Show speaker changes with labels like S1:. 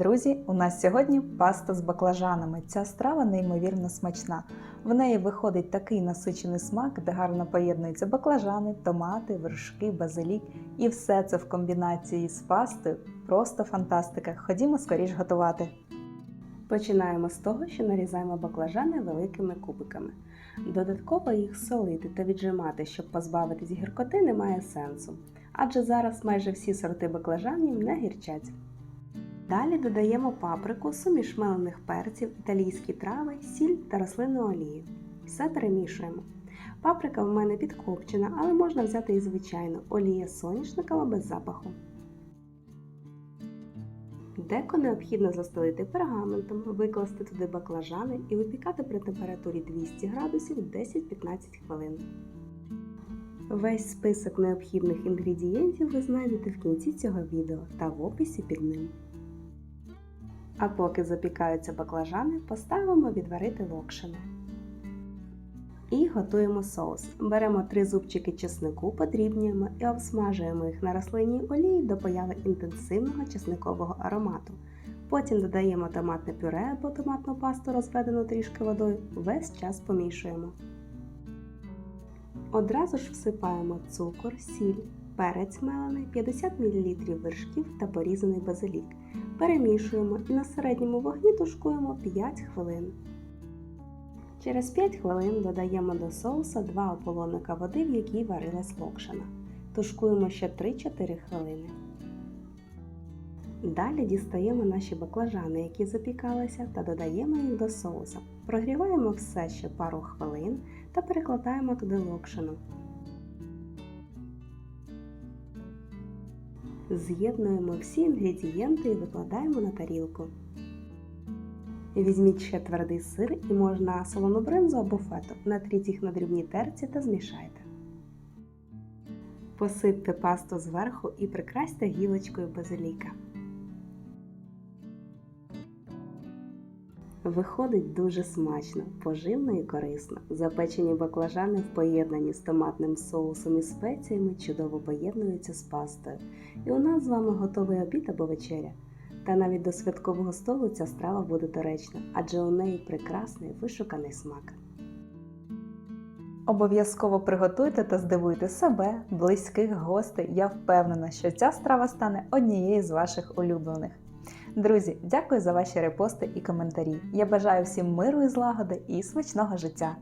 S1: Друзі, у нас сьогодні паста з баклажанами. Ця страва неймовірно смачна. В неї виходить такий насичений смак, де гарно поєднуються баклажани, томати, вершки, базилік. І все це в комбінації з пастою просто фантастика. Ходімо скоріш готувати.
S2: Починаємо з того, що нарізаємо баклажани великими кубиками. Додатково їх солити та віджимати, щоб позбавитись гіркоти, немає сенсу, адже зараз майже всі сорти баклажанів не гірчать. Далі додаємо паприку, суміш мелених перців, італійські трави, сіль та рослинну олію. Все перемішуємо. Паприка в мене підкопчена, але можна взяти і звичайну олія соняшникова без запаху. Деко необхідно застелити пергаментом, викласти туди баклажани і випікати при температурі 200 градусів 10-15 хвилин. Весь список необхідних інгредієнтів ви знайдете в кінці цього відео та в описі під ним. А поки запікаються баклажани, поставимо відварити локшину. І готуємо соус. Беремо 3 зубчики чеснику, подрібнюємо і обсмажуємо їх на рослинній олії до появи інтенсивного чесникового аромату. Потім додаємо томатне пюре або томатну пасту, розведену трішки водою, весь час помішуємо. Одразу ж всипаємо цукор, сіль, перець мелений, 50 мл вершків та порізаний базилік. Перемішуємо і на середньому вогні тушкуємо 5 хвилин. Через 5 хвилин додаємо до соуса 2 ополонника води, в якій варилась локшина. Тушкуємо ще 3-4 хвилини. Далі дістаємо наші баклажани, які запікалися, та додаємо їх до соуса. Прогріваємо все ще пару хвилин та перекладаємо туди локшину. З'єднуємо всі інгредієнти і викладаємо на тарілку. Візьміть ще твердий сир і можна солону бринзу або фету. Натріть їх на дрібній терці та змішайте. Посипте пасту зверху і прикрасьте гілочкою базиліка. Виходить дуже смачно, поживно і корисно. Запечені баклажани в поєднанні з томатним соусом і спеціями чудово поєднуються з пастою. І у нас з вами готовий обід або вечеря. Та навіть до святкового столу ця страва буде доречна, адже у неї прекрасний вишуканий смак.
S1: Обов'язково приготуйте та здивуйте себе, близьких гостей. Я впевнена, що ця страва стане однією з ваших улюблених. Друзі, дякую за ваші репости і коментарі. Я бажаю всім миру і злагоди і смачного життя!